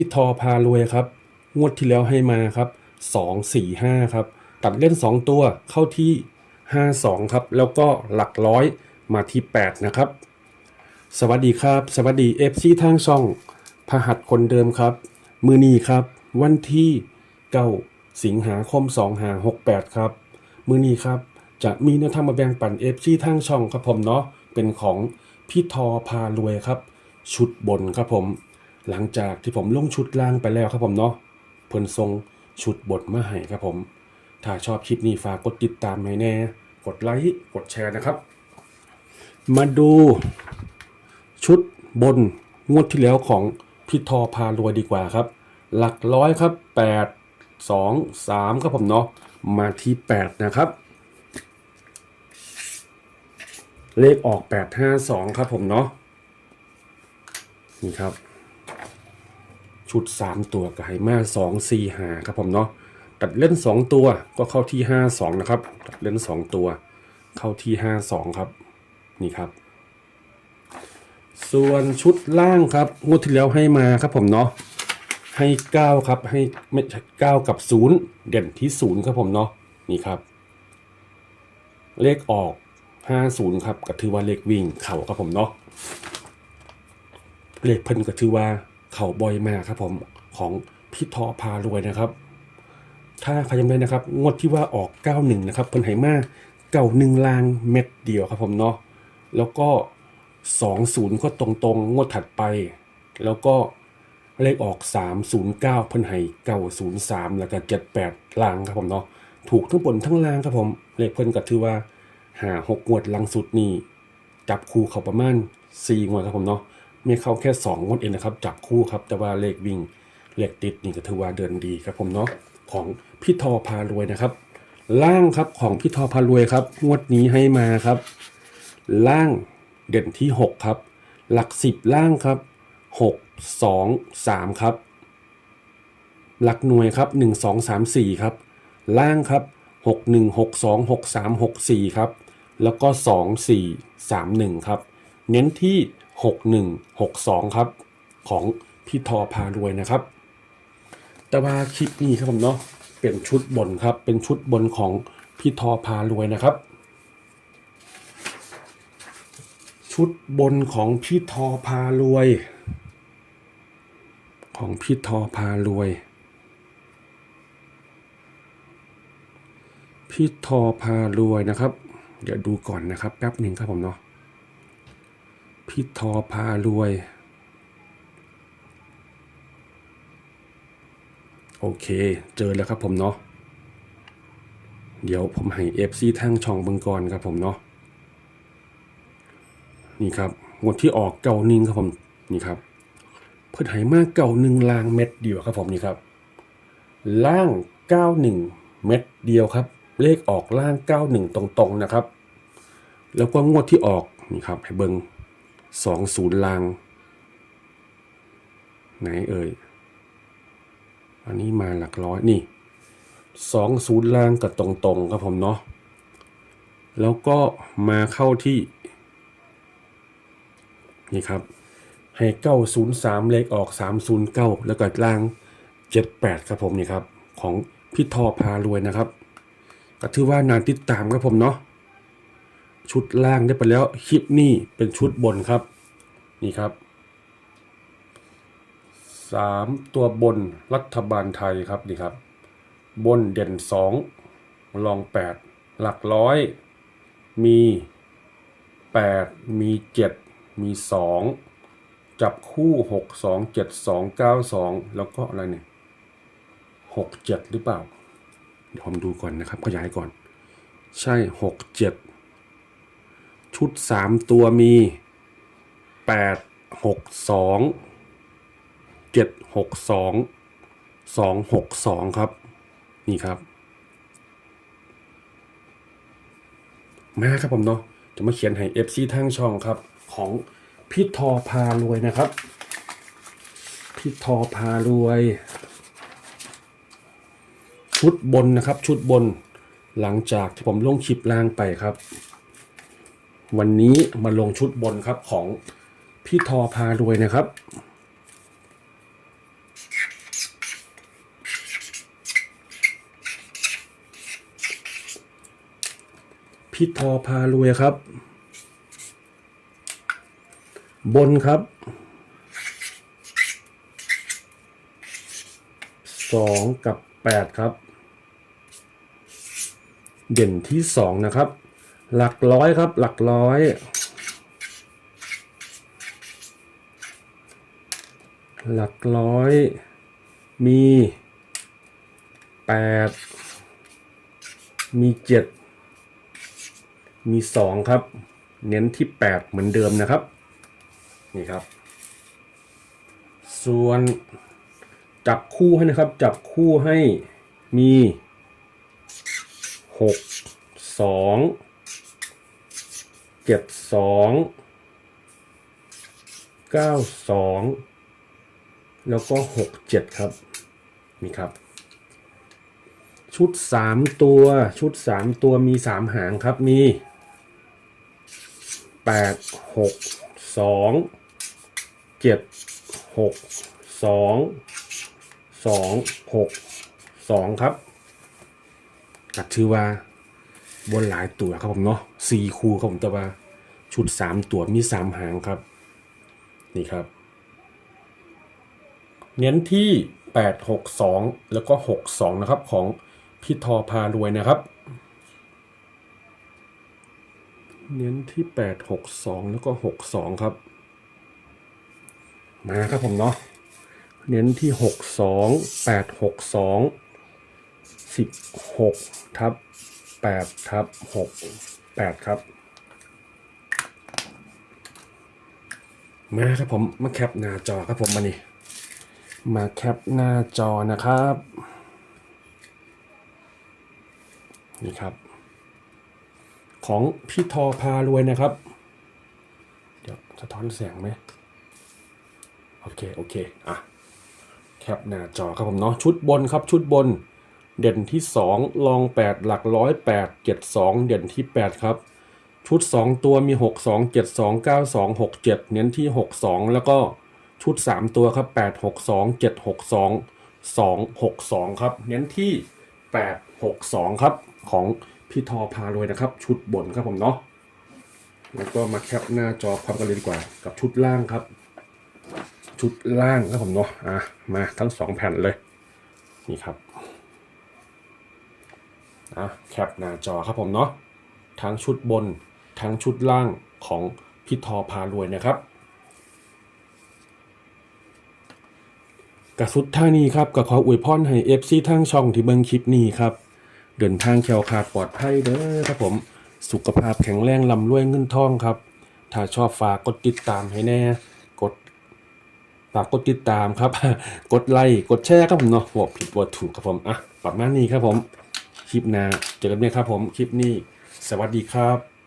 พี่ทอพารวยครับ งวดที่แล้วให้มาครับสองสี่ห้าครับ ตัดเล่นสองตัวเข้าที่ห้าสองครับ แล้วก็หลักร้อยมาที่แปดนะครับ สวัสดีครับ สวัสดีเอฟซีทางช่องพหัสคนเดิมครับ มือนีครับ วันที่เก้าสิงหาคมสองหาหกแปดครับ มือนีครับ จะมีแนวทางมาแบ่งปันเอฟซีทางช่องครับผมเนาะเป็นของพี่ทอพารวยครับ ชุดบนครับผม หลังจากที่ผมลงชุดล่างไปแล้วครับผมเนาะเพิ่นทรงชุดบทมาให้ครับผม ถ้าชอบคลิปนี้ฝากกดติดตามให้แน่ กดไลค์กดแชร์นะครับ มาดูชุดบนงวดที่แล้วของพี่ทอพารวยดีกว่าครับ หลักร้อยครับ 8 2 3ครับผมเนาะมาที่ 8 นะครับ เลขออก 852 ครับผมเนาะนี่ครับ ชุด 3 ตัวกับไฮมา2 4 5ครับผมเนาะตัดเล่น 2 ตัวก็เข้าที่ 5 2 นะครับ ตัดเล่น 2 ตัว เข้าที่ 5 2 ครับ นี่ครับ ส่วนชุดล่างครับงวดที่แล้วให้มาครับผมเนาะให้ 9 ครับให้ไม่ใช่9กับ 0 เด่นที่ 0 ครับผมเนาะนี่ครับ เลขออก 50 ครับก็ถือว่าเลขวิ่งเข่าครับผมเนาะเลขเพิ่นก็ถือว่า เขาบอยมาครับผมของพี่ทอพารวยนะครับ ถ้าใครจำได้นะครับ งวดที่ว่าออก 91 นะครับเพิ่นให้มาเก่าหนึ่งลางเม็ดเดียวครับผมเนาะแล้วก็ 20 ก็ตรงๆ งวดถัดไป แล้วก็เลขออก 309 เพิ่นให้903 แล้วก็ 78 ลางครับผมเนาะถูกทั้งบนทั้งล่างครับผม เลขเพิ่นก็ถือว่าหาหกงวดลังสุดนี่จับคู่เขาประมาณ4งวดครับผมเนาะ ไม่เข้าแค่2งวดเองนะครับจับคู่ครับ แต่ว่าเลขวิ่งเลขติดนี่ก็ถือว่าเดินดีครับผมเนาะของพี่ทอพารวยนะครับ ล่างครับของพี่ทอพารวยครับ งวดนี้ให้มาครับ ล่างเด่นที่ 6 ครับ หลัก 10 ล่างครับ 6 2 3 ครับ หลักหน่วยครับ 1 2 3 4 ครับ ล่างครับ 6 1 6 2 6 3 6 4 ครับ แล้วก็ 2 4 3 1 ครับ เน้นที่ 6 1 6 2 ครับ ของพี่ทอพารวยนะครับ แต่ว่าคลิปนี้ครับผมเนาะเป็นชุดบนครับ เป็นชุดบนของพี่ทอพารวยนะครับ ชุดบนของพี่ทอพารวย ของพี่ทอพารวย พี่ทอพารวยนะครับ เดี๋ยวดูก่อนนะครับแป๊บหนึ่งครับผมเนาะ พี่ทอพารวย โอเค เจอแล้วครับผมเนาะเดี๋ยวผมให้ FC ทางช่องเบิงกรครับผมเนาะนี่ครับงวดที่ออกเก่าหนึ่งครับผมนี่ครับ เพิ่นให้มาเก่าหนึ่งลางเม็ดเดียวครับผมนี่ครับ ล่างเก้าหนึ่งเม็ดเดียวครับ เลขออกล่างเก้าหนึ่งตรงๆนะครับ แล้วก็งวดที่ออกนี่ครับให้เบิง สองศูนย์ลาง ไหนเอ่ย อันนี้มาหลักร้อยนี่สองศูนย์ล่างกับตรงๆครับผมเนาะ แล้วก็มาเข้าที่ นี่ครับ ให้เก้าศูนย์สามเลขออกสามศูนย์เก้าแล้วก็ล่างเจ็ดแปดครับผมนี่ครับ ของพี่ทอพารวยนะครับ ก็ถือว่านานติดตามครับผมเนาะ ชุดล่างได้ไปแล้วคลิปนี้เป็นชุดบนครับ นี่ครับสามตัวบนรัฐบาลไทยครับนี่ครับ บนเด่นสองรองแปดหลักร้อย มีแปดมีเจ็ดมีสองจับคู่หกสองเจ็ดสองเก้าสองแล้วก็อะไรเนี่ยหกเจ็ดหรือเปล่า เดี๋ยวผมดูก่อนนะครับขยายก่อน ใช่หกเจ็ด ชุดสามตัวมีแปดหกสองเจ็ดหกสองสองหกสองครับ นี่ครับมาครับผมเนาะจะมาเขียนให้ FC ทางช่องครับ ของพี่ทอพารวยนะครับพี่ทอพารวย ชุดบนนะครับ ชุดบนหลังจากที่ผมลงคลิปล่างไปครับ วันนี้มาลงชุดบนครับของพี่ทอพารวยนะครับ พี่ทอพารวยครับ บนครับสองกับแปดครับ เด่นที่สองนะครับ หลักร้อยครับหลักร้อย หลักร้อย มีแปดมีเจ็ดมีสองครับ เน้นที่แปดเหมือนเดิมนะครับ นี่ครับ ส่วนจับคู่ให้นะครับ จับคู่ให้มีหกสอง เจ็ดสองเก้าสองแล้วก็หกเจ็ดครับ นี่ครับ ชุดสามตัวชุดสามตัวมีสามหางครับมีแปดหกสองเจ็ดหกสองสองหกสองครับกัดชื่อว่า บนหลายตัวครับผมเนาะสี่คู่ครับผมแต่ว่าชุดสามตัวมีสามหางครับ นี่ครับ เน้นที่8 6 2แล้วก็6 2นะครับของพี่ทอพารวยนะครับ เน้นที่8 6 2แล้วก็6 2ครับ มาครับผมเนาะเน้นที่ 6 2 8 6 2 16ทับ 8ทับ6 8ครับ มาครับผมมาแคปหน้าจอครับผมมานี่มาแคปหน้าจอนะครับ นี่ครับ ของพี่ทอพารวยนะครับ เดี๋ยวสะท้อนแสงไหมโอเค โอเค อะ แคปหน้าจอครับผมเนาะชุดบนครับชุดบน เด่นที่ 2 ลอง 8 หลักร้อย8 7 2 เด่นที่ 8 ครับ ชุด 2 ตัวมี 6 2 7 2 9 2 6 7 เน้นที่ 6 2 แล้วก็ชุด 3 ตัวครับ 8 6 2 7 6 2 2 6 2 ครับ เน้นที่ 8 6 2 ครับ ของพี่ทอพารวยนะครับ ชุดบนครับผมเนาะแล้วก็มาแคปหน้าจอพร้อมกันเลยดีกว่า กับชุดล่างครับ ชุดล่างครับผมเนาะอะมาทั้งสองแผ่นเลย นี่ครับ อะแคปหน้าจอครับผมเนาะทั้งชุดบนทั้งชุดล่างของพี่ทอพารวยนะครับกระสุดท่านี้ครับก็ขออวยพรให้เอฟซีทางช่องที่เบิ่งคลิปนี้ครับ เดินทางแควคาดปลอดภัยเด้อครับผม สุขภาพแข็งแรงลำรวยเงินทองครับ ถ้าชอบฝากกดติดตามให้แน่ กดฝากกดติดตามครับ กดไลค์กดแชร์ครับผมเนาะบอกผิดบอกถูกครับผมอะประมาณนี้ครับผม คลิปหน้าเจอกันเนี่ยครับผมคลิปนี้ สวัสดีครับ